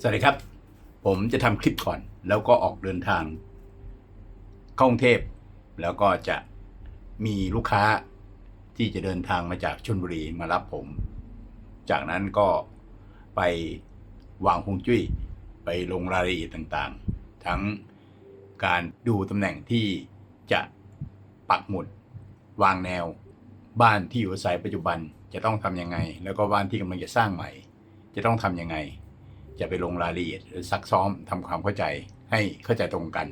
สวัสดีครับ ผมจะทำคลิปก่อน แล้วก็ออกเดินทางเข้ากรุงเทพแล้วก็จะมีลูกค้าที่จะเดินทางมาจากชลบุรีมารับผม จากนั้นก็ไปวางฮวงจุ้ยไปลงรายละเอียดต่างๆ ทั้งการดูตำแหน่งที่จะปักหมุด วางแนว บ้านที่อยู่อาศัยปัจจุบันจะต้องทำยังไง แล้วก็บ้านที่กำลังจะสร้างใหม่ จะต้องทำยังไง จะไปลงรายละเอียดหรือซักซ้อมทำความเข้าใจให้เข้าใจตรงกัน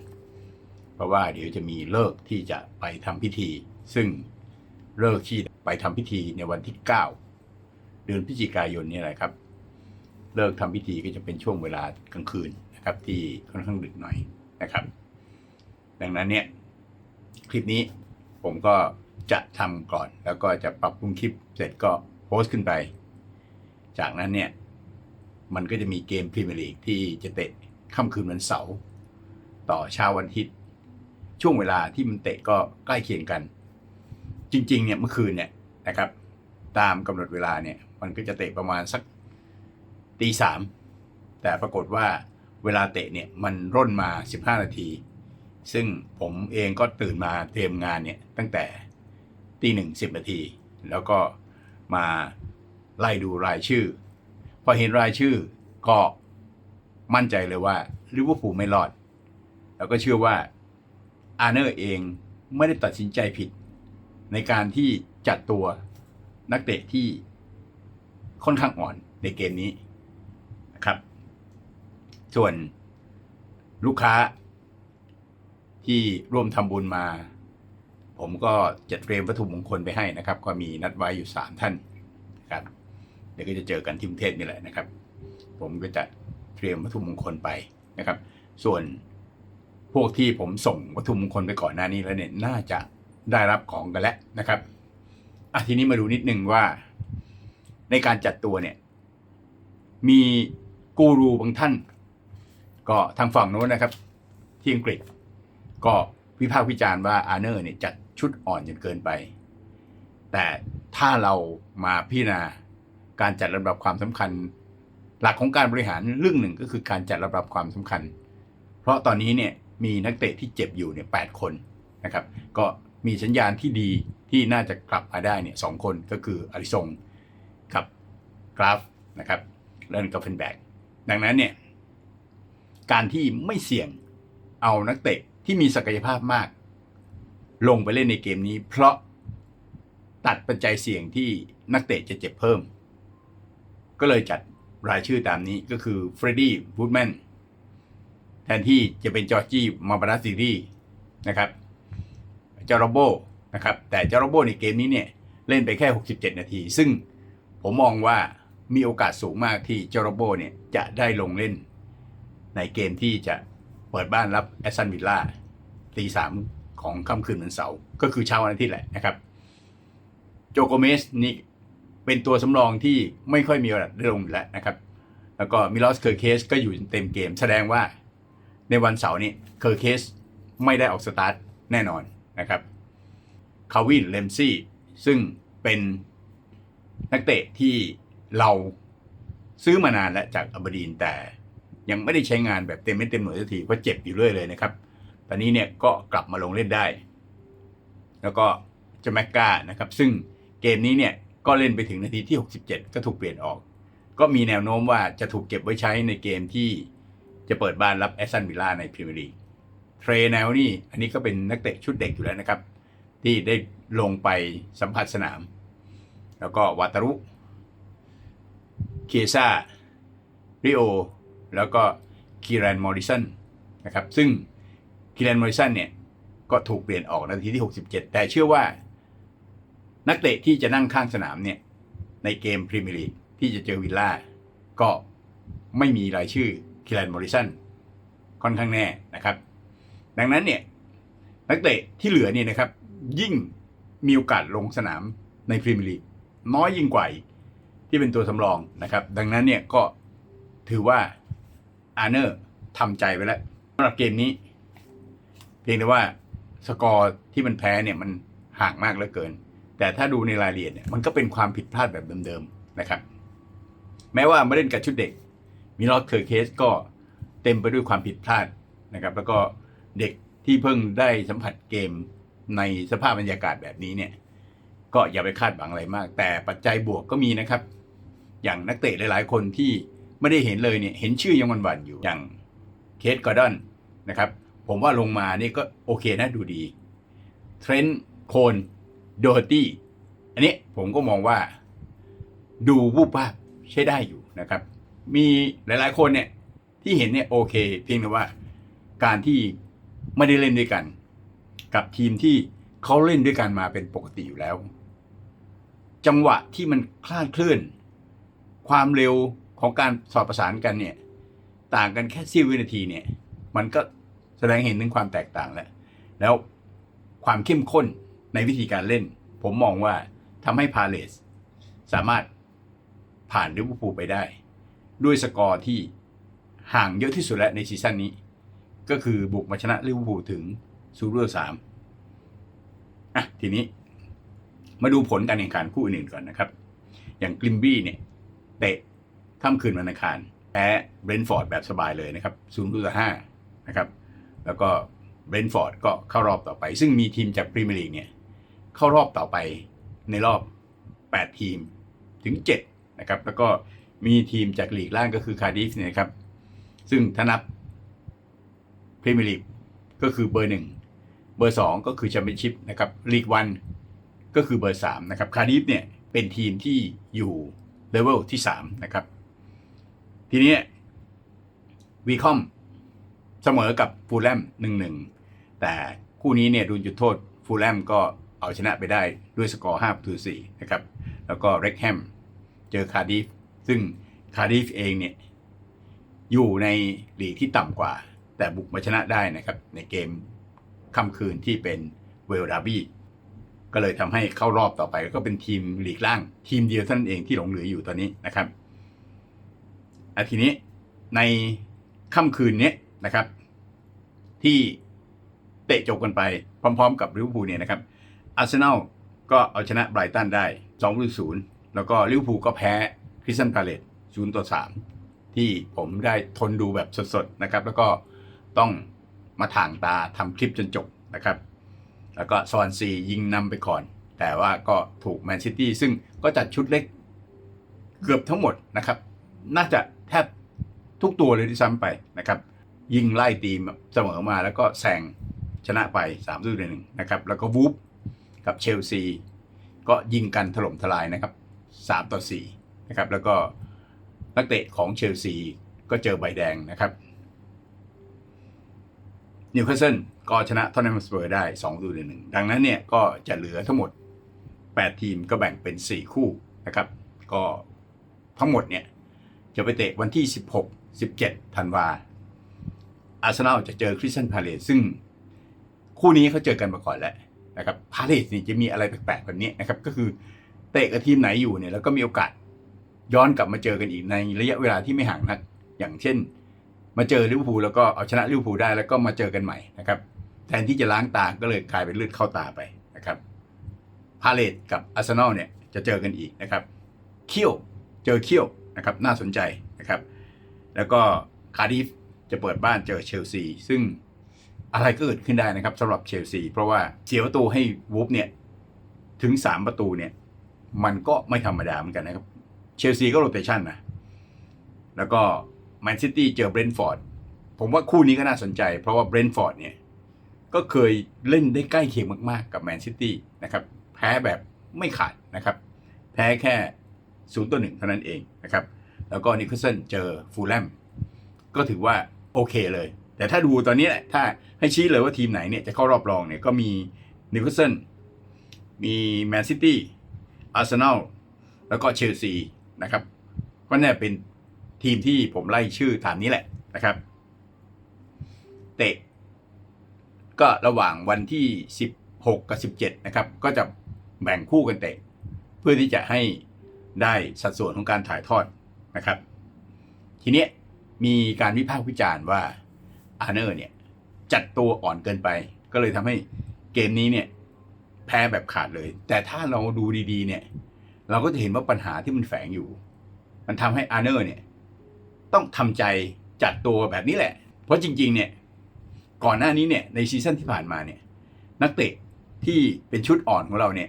เพราะว่าเดี๋ยวจะมีเลิกที่จะไปทำพิธี ซึ่งเลิกที่ไปทำพิธีในวันที่ 9 เดือนพฤศจิกายนนี่แหละครับ เลิกทำพิธีก็จะเป็นช่วงเวลากลางคืนนะครับ ที่ค่อนข้างดึกหน่อยนะครับ ดังนั้นเนี่ยคลิปนี้ผมก็จะทำก่อน แล้วก็จะปรับปรุงคลิปเสร็จก็โพสต์ขึ้นไป จากนั้นเนี่ย มันก็จะมีเกมพรีเมียร์ลีกที่จะเตะค่ำคืนวันเสาร์ต่อเช้าวันอาทิตย์ ช่วงเวลาที่มันเตะก็ใกล้เคียงกัน จริง ๆ เนี่ยเมื่อคืนเนี่ยนะครับ ตามกำหนดเวลาเนี่ย มันก็จะเตะประมาณสักตีสามแต่ปรากฏว่าเวลาเตะเนี่ยมันร่นมา 15 นาที ซึ่งผมเองก็ตื่นมาเตรียมงานเนี่ยตั้งแต่ตีหนึ่งสิบนาที แล้วก็มาไล่ดูรายชื่อ พอเห็นรายชื่อก็มั่นใจเลยว่าลิเวอร์พูลไม่รอด แล้วก็เชื่อว่าอาร์เนอร์เองไม่ได้ตัดสินใจผิด ในการที่จัดตัวนักเตะที่ค่อนข้างอ่อนในเกมนี้นะครับ ส่วนลูกค้าที่ร่วมทำบุญมา ผมก็จะเตรียมวัตถุมงคลไปให้นะครับ ก็มีนัดไว้อยู่ 3 ท่านนะครับ เดี๋ยวก็จะเจอกันที่กรุงเทพนี่แหละนะครับ ผมก็จะเตรียมวัตถุมงคลไปนะครับ ส่วนพวกที่ผมส่งวัตถุมงคลไปก่อนหน้านี้แล้วเนี่ยน่าจะได้รับของกันแล้วนะครับอะทีนี้มาดูนิดนึงว่า ในการจัดตัวเนี่ย มีกูรูบางท่าน ก็ทางฝั่งโน้นนะครับ ที่อังกฤษ ก็วิพากษ์วิจารณ์ว่าอาร์เนอร์เนี่ยจัดชุดอ่อนจนเกินไป แต่ถ้าเรามาพิจารณา การจัดลำดับความสำคัญ หลักของการบริหารเรื่องหนึ่งก็คือการจัดลำดับความสำคัญ เพราะตอนนี้เนี่ยมีนักเตะที่เจ็บอยู่เนี่ยแคนนะครับก็มีสัญญาณที่ดีที่น่าจะกลับมาได้เนี่ยสองคนก็คืออาริซงกับกราฟนะครับเล่นกับเฟนแบกดังนั้นเนี่ยการที่ไม่เสี่ยงเอานักเตะที่มีศักยภาพมาก ลงไปเล่นในเกมนี้ เพราะตัดปัจจัยเสี่ยงที่นักเตะจะเจ็บเพิ่ม ก็เลยจัดรายชื่อตามนี้ก็คือเฟรดดี้วูดแมนแทนที่จะเป็นจอร์จี้มาบานาซิรีนะครับจาโรโบนะครับแต่จาโรโบในเกมนี้เนี่ยเล่นไปแค่ 67 นาที ซึ่งผมมองว่ามีโอกาสสูงมากที่จาโรโบเนี่ยจะได้ลงเล่น ในเกมที่จะเปิดบ้านรับแอสตันวิลล่าตีสามของค่ำคืนวันเสาร์ก็คือเช้าวันอาทิตย์แหละนะครับ โจโกเมสนี่ เป็นตัวสำรองที่ไม่ค่อยมีโอกาสได้ลงอยู่แล้วนะครับ แล้วก็มิลอสเคอร์เคสก็อยู่เต็มเกม แสดงว่าในวันเสาร์นี้เคอร์เคสไม่ได้ออกสตาร์ทแน่นอนนะครับคาวินเลมซี่ซึ่งเป็นนักเตะที่เราซื้อมานานแล้วจากอบดีนแต่ยังไม่ได้ใช้งานแบบเต็มเม็ดเต็มหน่วยสักทีเพราะเจ็บอยู่เรื่อยเลยนะครับ ตอนนี้เนี่ยก็กลับมาลงเล่นได้ แล้วก็จะแมกกานะครับ ซึ่งเกมนี้เนี่ย ก็เล่นไปถึงนาทีที่ 67 ก็ถูกเปลี่ยนออก ก็มีแนวโน้มว่าจะถูกเก็บไว้ใช้ในเกมที่จะเปิดบ้านรับแอสตันวิลล่าในพรีเมียร์ลีกเทรแนวนี่อันนี้ก็เป็นนักเตะชุดเด็กอยู่แล้วนะครับ ที่ได้ลงไปสัมผัสสนาม แล้วก็วาตารุเคียซาริโอ แล้วก็คีแรนมอริสันนะครับ ซึ่งคีแรนมอริสันเนี่ย ก็ถูกเปลี่ยนออกนาทีที่ 67 แต่เชื่อว่า นักเตะที่จะนั่งข้างสนามเนี่ยในเกมพรีเมียร์ลีกที่จะเจอวิลล่าก็ไม่มีรายชื่อคิลันมอริสันค่อนข้างแน่นะครับ ดังนั้นเนี่ยนักเตะที่เหลือเนี่ยนะครับ ยิ่งมีโอกาสลงสนามในพรีเมียร์ลีกน้อยยิ่งกว่าที่เป็นตัวสำรองนะครับ ดังนั้นเนี่ยก็ถือว่าอาร์เนอร์ทำใจไว้แล้วสำหรับเกมนี้ เพียงแต่ว่าสกอร์ที่มันแพ้เนี่ยมันห่างมากเหลือเกิน แต่ถ้าดูในรายละเอียดเนี่ยมันก็เป็นความผิดพลาดแบบเดิมๆนะครับ แม้ว่ามาเล่นกับชุดเด็กมิลอสเคอร์เคสก็เต็มไปด้วยความผิดพลาดนะครับ แล้วก็เด็กที่เพิ่งได้สัมผัสเกมในสภาพบรรยากาศแบบนี้เนี่ย ก็อย่าไปคาดหวังอะไรมาก แต่ปัจจัยบวกก็มีนะครับ อย่างนักเตะหลายๆ คนที่ไม่ได้เห็นเลยเนี่ยเห็นชื่อยังวันๆอยู่อย่างเคสกอร์ดอนนะครับ ผมว่าลงมานี่ก็โอเคนะดูดีเทรนต์โคน โดตี้อันนี้ผมก็มองว่าดูวูบวาบใช้ได้อยู่นะครับ มีหลายๆคนเนี่ยที่เห็นเนี่ยโอเค เพียงแต่ว่าการที่ไม่ได้เล่นด้วยกัน กับทีมที่เขาเล่นด้วยกันมาเป็นปกติอยู่แล้ว จังหวะที่มันคลาดเคลื่อน ความเร็วของการสอบประสานกันเนี่ย ต่างกันแค่สี้ยววินาทีเนี่ย มันก็แสดงเห็นถึงความแตกต่างแล้ว แล้วความเข้มข้น ในวิธีการเล่น ผมมองว่าทำให้พาเลสสามารถผ่านลิเวอร์พูลไปได้ ด้วยสกอร์ที่ห่างเยอะที่สุดแล้วในซีซั่นนี้ ก็คือบุกมาชนะลิเวอร์พูลถึงซูเปอร์สามอะทีนี้มาดูผลการแข่งขันคู่อื่นๆก่อนนะครับ อย่างกลิมบี้เนี่ยเตะค่ำคืนวันอังคารแพ้เบรนฟอร์ดแบบสบายเลยนะครับศูนย์ต่อห้านะครับ แล้วก็เบรนฟอร์ดก็เข้ารอบต่อไป ซึ่งมีทีมจากพรีเมียร์ลีกเนี่ย เข้ารอบต่อไปในรอบ 8 ทีมถึง 7 นะครับ แล้วก็มีทีมจากลีกล่างก็คือคาร์ดิฟเนี่ยนะครับ ซึ่งถ้านับพรีเมียร์ลีกก็คือเบอร์หนึ่งเบอร์ 2 ก็คือแชมเปี้ยนชิพนะครับลีกวันก็คือเบอร์ 3 นะครับคาร์ดิฟเนี่ยเป็นทีมที่อยู่เลเวลที่ 3 นะครับ ทีนี้วีคอมเสมอกับฟูลแลมหนึ่งหนึ่งแต่คู่นี้เนี่ยดูจุดโทษฟูลแลมก็ เอาชนะไปได้ด้วยสกอร์5ประตู4นะครับ แล้วก็เร็กแฮมเจอคาร์ดิฟซึ่งคาร์ดิฟเองเนี่ยอยู่ในลีกที่ต่ำกว่า แต่บุกมาชนะได้นะครับ ในเกมค่ำคืนที่เป็นเวลดาร์บี้ก็เลยทำให้เข้ารอบต่อไปก็เป็นทีมลีกล่าง ทีมเดียวเท่านั้นเองที่หลงเหลืออยู่ตอนนี้นะครับอาทีนี้ในค่ำคืนนี้นะครับ ที่เตะจบกันไปพร้อม ๆ กับลิเวอร์พูลเนี่ยนะครับ อาร์เซนอลก็เอาชนะไบรตันได้2ประตูศูนย์แล้วก็ลิเวอร์พูลก็แพ้คริสตันพาเลต0ต่อ3ที่ผมได้ทนดูแบบสดๆนะครับ แล้วก็ต้องมาถ่างตาทำคลิปจนจบนะครับ แล้วก็ซอนซียิงนำไปก่อน แต่ว่าก็ถูกแมนซิตี้ซึ่งก็จัดชุดเล็กเกือบทั้งหมดนะครับ น่าจะแทบทุกตัวเลยที่ซ้ำไปนะครับ ยิงไล่ตีมเสมอมาแล้วก็แซงชนะไป3ามต่อหนึ่งนะครับ แล้วก็วูฟ กับเชลซีก็ยิงกันถล่มทลายนะครับ 3 ต่อ4นะครับแล้วก็นักเตะของเชลซีก็เจอใบแดงนะครับนิวคาสเซิลก็ชนะทอนแนมสเปอร์ได้2ต่อหนึ่งดังนั้นเนี่ยก็จะเหลือทั้งหมด 8 ทีมก็แบ่งเป็น 4 คู่นะครับ ก็ทั้งหมดเนี่ยจะไปเตะวันที่ 16 17 ธันวาอาร์เซนอลจะเจอคริสตันพาเลสซึ่งคู่นี้เขาเจอกันมาก่อนแล้ว นะครับพาเลสนี่จะมีอะไรแปลกๆแบบนี้นะครับก็คือเตะกับทีมไหนอยู่เนี่ยแล้วก็มีโอกาสย้อนกลับมาเจอกันอีกในระยะเวลาที่ไม่ห่างนัก อย่างเช่น มาเจอลิเวอร์พูลแล้วก็เอาชนะลิเวอร์พูลได้แล้วก็มาเจอกันใหม่นะครับแทนที่จะล้างตาก็เลยกลายเป็นเลือดเข้าตาไปนะครับพาเลสกับอาร์เซนอลเนี่ยจะเจอกันอีกนะครับเคี่ยวเจอเคี่ยวนะครับน่าสนใจนะครับ แล้วก็คาร์ดิฟจะเปิดบ้านเจอเชลซีซึ่ง อะไรก็เกิดขึ้นได้นะครับสำหรับเชลซีเพราะว่าเสียประตูให้วูฟเนี่ยถึง 3 ประตูเนี่ยมันก็ไม่ธรรมดาเหมือนกันนะครับ เชลซีก็โรเตชันนะแล้วก็แมนซิตี้เจอเบรนท์ฟอร์ดผมว่าคู่นี้ก็น่าสนใจ เพราะว่าเบรนท์ฟอร์ดเนี่ยก็เคยเล่นได้ใกล้เคียงมากๆ กับแมนซิตี้นะครับแพ้แบบไม่ขาดนะครับ แพ้แค่ศูนย์ต่อหนึ่งเท่านั้นเองนะครับ แล้วก็นิคคาสเซิลเจอฟูลแลมก็ถือว่าโอเคเลย แต่ถ้าดูตอนนี้แหละถ้าให้ชี้เลยว่าทีมไหนเนี่ยจะเข้ารอบรองเนี่ยก็มีนิวคาสเซิลมีแมนซิตี้อาร์เซนอลแล้วก็เชลซีนะครับก็เนี่ยเป็นทีมที่ผมไล่ชื่อตามนี้แหละนะครับ เตะ ก็ระหว่างวันที่ 16 กับ 17 นะครับ ก็จะแบ่งคู่กันเตะ เพื่อที่จะให้ได้สัดส่วนของการถ่ายทอดนะครับ ทีนี้มีการวิพากษ์วิจารณ์ว่า อาร์เนอร์เนี่ย จัดตัวอ่อนเกินไป ก็เลยทำให้เกมนี้เนี่ย แพ้แบบขาดเลย แต่ถ้าเราดูดีๆ เนี่ย เราก็จะเห็นว่าปัญหาที่มันแฝงอยู่ มันทำให้อาร์เนอร์เนี่ย ต้องทำใจจัดตัวแบบนี้แหละ เพราะจริง ๆ เนี่ย ก่อนหน้านี้เนี่ยในซีซั่นที่ผ่านมาเนี่ย นักเตะที่เป็นชุดอ่อนของเราเนี่ย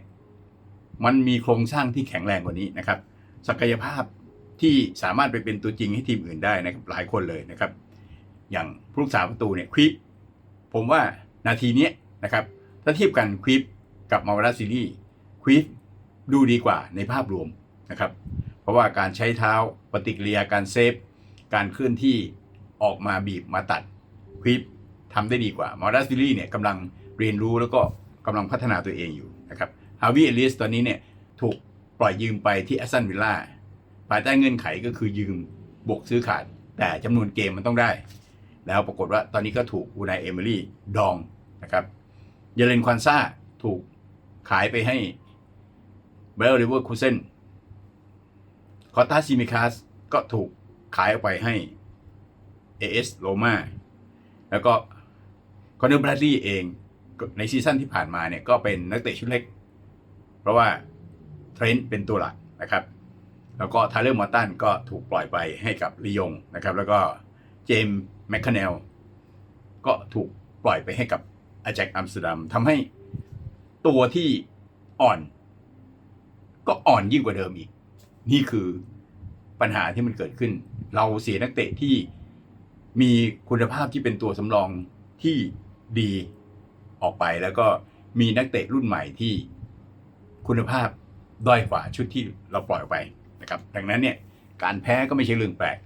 มันมีโครงสร้างที่แข็งแรงกว่านี้นะครับ ศักยภาพที่สามารถไปเป็นตัวจริงให้ทีมอื่นได้นะครับหลายคนเลยนะครับ อย่างผู้รักษาประตูเนี่ยควิปผมว่านาทีนี้นะครับถ้าเทียบกันควิปกับมาวราซิลี่ควิปดูดีกว่าในภาพรวมนะครับ เพราะว่าการใช้เท้าปฏิกิริยาการเซฟ การเคลื่อนที่ออกมาบีบมาตัดควิปทำได้ดีกว่ามาวราซิลี่เนี่ยกำลังเรียนรู้แล้วก็กำลังพัฒนาตัวเองอยู่นะครับฮาวิเอลิสตอนนี้เนี่ยถูกปล่อยยืมไปที่แอสตันวิลล่าภายใต้เงื่อนไขก็คือยืมบวกซื้อขาด แต่จำนวนเกมมันต้องได้ แล้วปรากฏว่าตอนนี้ก็ถูกอูนายเอมิลี่ดองนะครับเยเลนควันซ่าถูกขายไปให้เบลลิเวอร์คูเซนคอตาซิมิคาสก็ถูกขายออกไปให้เอเอสโรมาแล้วก็คอนเนอร์บรดลีย์เองในซีซั่นที่ผ่านมาเนี่ยก็เป็นนักเตะชุดเล็ก เพราะว่าเทรนต์เป็นตัวหลักนะครับ แล้วก็ทาเลอร์มอตันก็ถูกปล่อยไปให้กับลียงนะครับ แล้วก็เจม แมคคาเนลก็ถูกปล่อยไปให้กับอาแจ็คอัมสเตอร์ดัมทำให้ตัวที่อ่อน ก็อ่อนยิ่งกว่าเดิมอีก นี่คือปัญหาที่มันเกิดขึ้น เราเสียนักเตะที่มีคุณภาพที่เป็นตัวสำรองที่ดีออกไปแล้วก็มีนักเตะรุ่นใหม่ที่คุณภาพด้อยกว่าชุดที่เราปล่อยออกไปนะครับ ดังนั้นเนี่ยการแพ้ก็ไม่ใช่เรื่องแปลก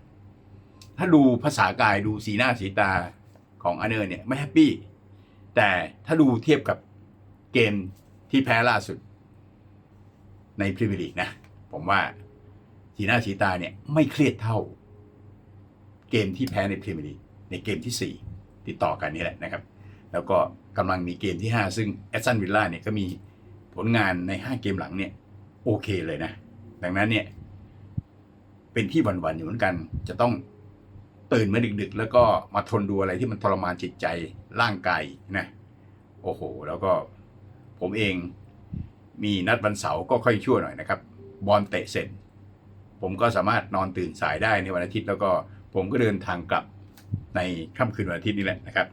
ถ้าดูภาษากายดูสีหน้าสีตาของอเนอร์เนี่ยไม่แฮปปี้ แต่ถ้าดูเทียบกับเกมที่แพ้ล่าสุด ในพรีเมียร์ลีกนะ ผมว่าสีหน้าสีตาเนี่ยไม่เครียดเท่า เกมที่แพ้ในพรีเมียร์ลีกในเกมที่ 4 ติดต่อกันนี่แหละนะครับ แล้วก็กำลังมีเกมที่ 5 ซึ่งแอสตันวิลล่าเนี่ยก็มีผลงานใน 5 เกมหลังเนี่ยโอเคเลยนะ ดังนั้นเนี่ยเป็นที่หวันๆอยู่เหมือนกันจะต้อง ตื่นมาดึกๆ แล้วก็มาทนดูอะไรที่มันทรมานจิตใจร่างกายนะโอ้โห แล้วก็ผมเองมีนัดวันเสาร์ก็ค่อยชั่วหน่อยนะครับ บอลเตะเสร็จ ผมก็สามารถนอนตื่นสายได้ในวันอาทิตย์ แล้วก็ผมก็เดินทางกลับในค่ำคืนวันอาทิตย์นี่แหละนะครับ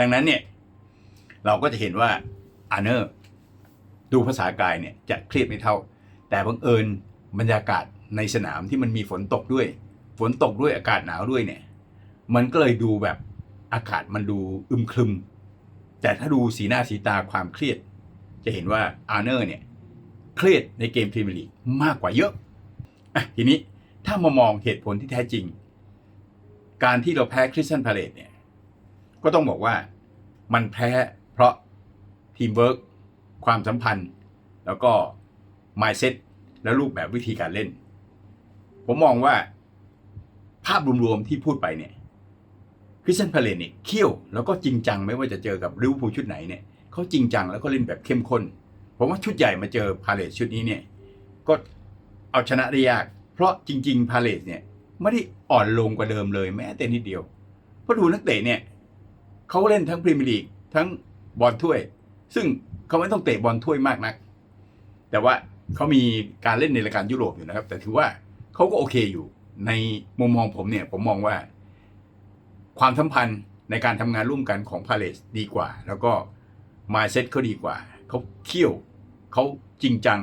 ดังนั้นเนี่ย เราก็จะเห็นว่าอาร์เนอร์ดูภาษากายเนี่ยจะเครียดไม่เท่า แต่บังเอิญบรรยากาศในสนามที่มันมีฝนตกด้วย ฝนตกด้วยอากาศหนาวด้วยเนี่ย มันก็เลยดูแบบอากาศมันดูอึมครึม แต่ถ้าดูสีหน้าสีตาความเครียด จะเห็นว่าอาร์เนอร์เนี่ยเครียดในเกมพรีเมียร์ลีกมากกว่าเยอะอะทีนี้ถ้ามามองเหตุผลที่แท้จริง การที่เราแพ้คริสตันพาเลตเนี่ย ก็ต้องบอกว่ามันแพ้เพราะทีมเวิร์กความสัมพันธ์ แล้วก็ mindset และรูปแบบวิธีการเล่น ผมมองว่า ภาพรวมๆที่พูดไปเนี่ยคริสตันพาเลตเนี่ยเขี้ยวแล้วก็จริงจังไม่ว่าจะเจอกับลิเวอร์พูลชุดไหนเนี่ยเขาจริงจังแล้วก็เล่นแบบเข้มข้นผมว่าชุดใหญ่มาเจอพาเลตชุดนี้เนี่ยก็เอาชนะได้ยาก เพราะจริง ๆ พาเลตเนี่ยไม่ได้อ่อนลงกว่าเดิมเลยแม้แต่นิดเดียวเพราะดูนักเตะเนี่ยเขาเล่นทั้งพรีเมียร์ลีกทั้งบอลถ้วย ซึ่งเขาไม่ต้องเตะบอลถ้วยมากนัก แต่ว่าเขามีการเล่นในรายการยุโรปอยู่นะครับ แต่ถือว่าเขาก็โอเคอยู่ ในมุมมองผมเนี่ยผมมองว่า ความสัมพันธ์ในการทำงานร่วมกันของพาเลสดีกว่า แล้วก็มาเซ็ตเขาดีกว่า เขาเที่ยวเขาจริงจัง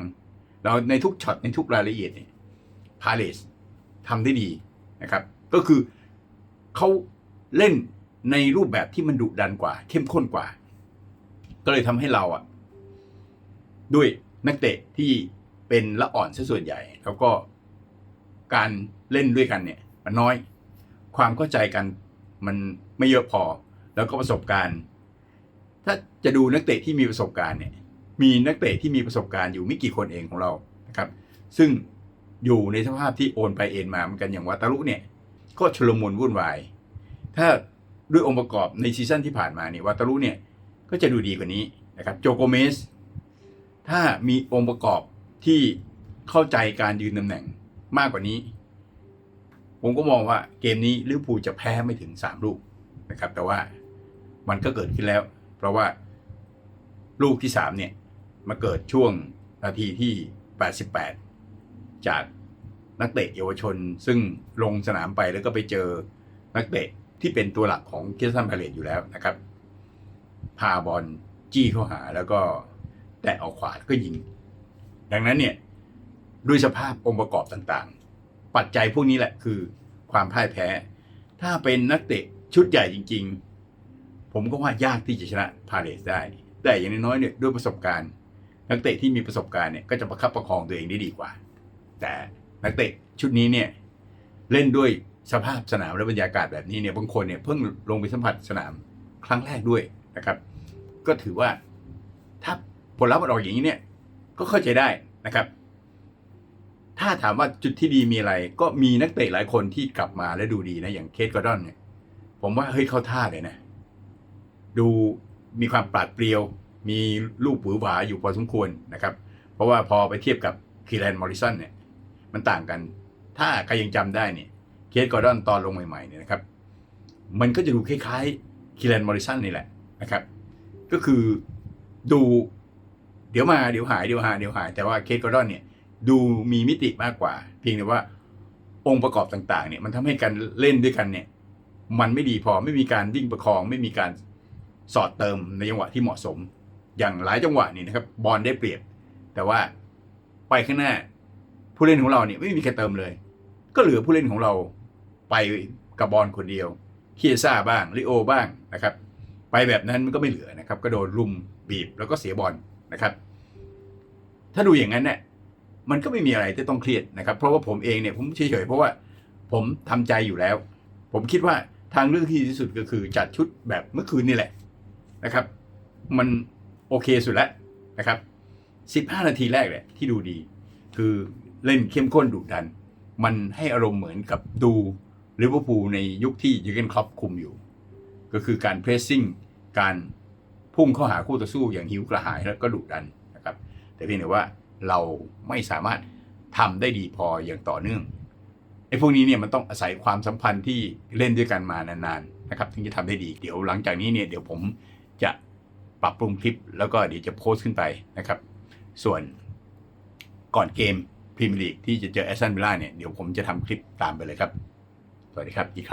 แล้วในทุกช็อตในทุกรายละเอียดเนี่ยพาเลสทำได้ดีนะครับ ก็คือเขาเล่นในรูปแบบที่มันดุดันกว่า เข้มข้นกว่า ก็เลยทำให้เราอะ ด้วยนักเตะที่เป็นละอ่อนซะส่วนใหญ่ แล้วก็ การเล่นด้วยกันเนี่ยมันน้อย ความเข้าใจกันมันไม่เยอะพอ แล้วก็ประสบการณ์ ถ้าจะดูนักเตะที่มีประสบการณ์เนี่ยมีนักเตะที่มีประสบการณ์อยู่ไม่กี่คนเองของเรานะครับ ซึ่งอยู่ในสภาพที่โอนไปเอ็นมาเหมือนกันอย่างวาตารุเนี่ยก็ชุลมุนวุ่นวาย ถ้าด้วยองค์ประกอบในซีซั่นที่ผ่านมาเนี่ยวาตารุเนี่ยก็จะดูดีกว่านี้นะครับโจโกเมสถ้ามีองค์ประกอบที่เข้าใจการยืนตำแหน่ง มากกว่านี้ ผมก็มองว่าเกมนี้ลิเวอร์พูลจะแพ้ไม่ถึง3ลูกนะครับ แต่ว่ามันก็เกิดขึ้นแล้ว เพราะว่าลูกที่3เนี่ยมาเกิดช่วงนาทีที่ 88 จากนักเตะเยาวชน ซึ่งลงสนามไปแล้วก็ไปเจอนักเตะที่เป็นตัวหลักของคิสตันพาเลตอยู่แล้วนะครับ พาบอลจี้เข้าหาแล้วก็แตะออกขวาก็ยิง ดังนั้นเนี่ย ด้วยสภาพองค์ประกอบต่างๆ ปัจจัยพวกนี้แหละคือความพ่ายแพ้ ถ้าเป็นนักเตะชุดใหญ่จริง ๆ ผมก็ว่ายากที่จะชนะพาเลสได้ แต่อย่างน้อยๆเนี่ยด้วยประสบการณ์ นักเตะที่มีประสบการณ์เนี่ยก็จะประคับประคองตัวเองได้ดีกว่า แต่นักเตะชุดนี้เนี่ยเล่นด้วยสภาพสนามและบรรยากาศแบบนี้เนี่ยบางคนเนี่ยเพิ่งลงไปสัมผัสสนามครั้งแรกด้วยนะครับ ก็ถือว่าถ้าผลลัพธ์มันออกอย่างนี้เนี่ยก็เข้าใจได้นะครับ ถ้าถามว่าจุดที่ดีมีอะไร ก็มีนักเตะหลายคนที่กลับมาและดูดีนะ อย่างเคทกอร์ดอนเนี่ย ผมว่าเฮ้ยเข้าท่าเลยนะ ดูมีความปราดเปรียว มีลูกหวือหวาอยู่พอสมควรนะครับ เพราะว่าพอไปเทียบกับคีแลนมอริสันเนี่ย มันต่างกัน ถ้าใครยังจำได้เนี่ย เคทกอร์ดอนตอนลงใหม่ๆเนี่ยนะครับ มันก็จะดูคล้ายๆคีแลนมอริสันนี่แหละนะครับ ก็คือดูเดี๋ยวมาเดี๋ยวหายเดี๋ยวหายเดี๋ยวหาย แต่ว่าเคทกอร์ดอนเนี่ย ดูมีมิติมากกว่า เพียงแต่ว่าองค์ประกอบต่างๆ เนี่ยมันทำให้การเล่นด้วยกันเนี่ย มันไม่ดีพอไม่มีการวิ่งประคอง ไม่มีการสอดเติมในจังหวะที่เหมาะสม อย่างหลายจังหวะนี่นะครับบอลได้เปรียบ แต่ว่าไปข้างหน้าผู้เล่นของเราเนี่ยไม่มีใครเติมเลย ก็เหลือผู้เล่นของเราไปกับบอลคนเดียวเคียซ่าบ้างลิโอบ้างนะครับ ไปแบบนั้นมันก็ไม่เหลือนะครับ ก็โดนลุมบีบแล้วก็เสียบอลนะครับ ถ้าดูอย่างนั้นเนี่ย มันก็ไม่มีอะไรที่ต้องเครียดนะครับ เพราะว่าผมเองเนี่ยผมเฉยๆเพราะว่าผมทำใจอยู่แล้ว ผมคิดว่าทางเลือกที่ดีที่สุดก็คือจัดชุดแบบเมื่อคืนนี่แหละนะครับ มันโอเคสุดแล้วนะครับ 15 นาทีแรกแหละที่ดูดี คือเล่นเข้มข้นดุดัน มันให้อารมณ์เหมือนกับดูลิเวอร์พูลในยุคที่ยูเกนคล็อปคุมอยู่ ก็คือการเพรสซิ่งการพุ่งเข้าหาคู่ต่อสู้อย่างหิวกระหายแล้วก็ดุดันนะครับ แต่เพียงแต่ว่า เราไม่สามารถทำได้ดีพออย่างต่อเนื่องไอ้พวกนี้เนี่ยมันต้องอาศัยความสัมพันธ์ที่เล่นด้วยกันมานานๆนะครับถึงจะทำได้ดีเดี๋ยวหลังจากนี้เนี่ยเดี๋ยวผมจะปรับปรุงคลิป แล้วก็เดี๋ยวจะโพสต์ขึ้นไปนะครับ ส่วนก่อนเกมพรีเมียร์ลีกที่จะเจอแอสตันวิลล่าเนี่ยเดี๋ยวผมจะทำคลิปตามไปเลยครับ สวัสดีครับอีกครั้ง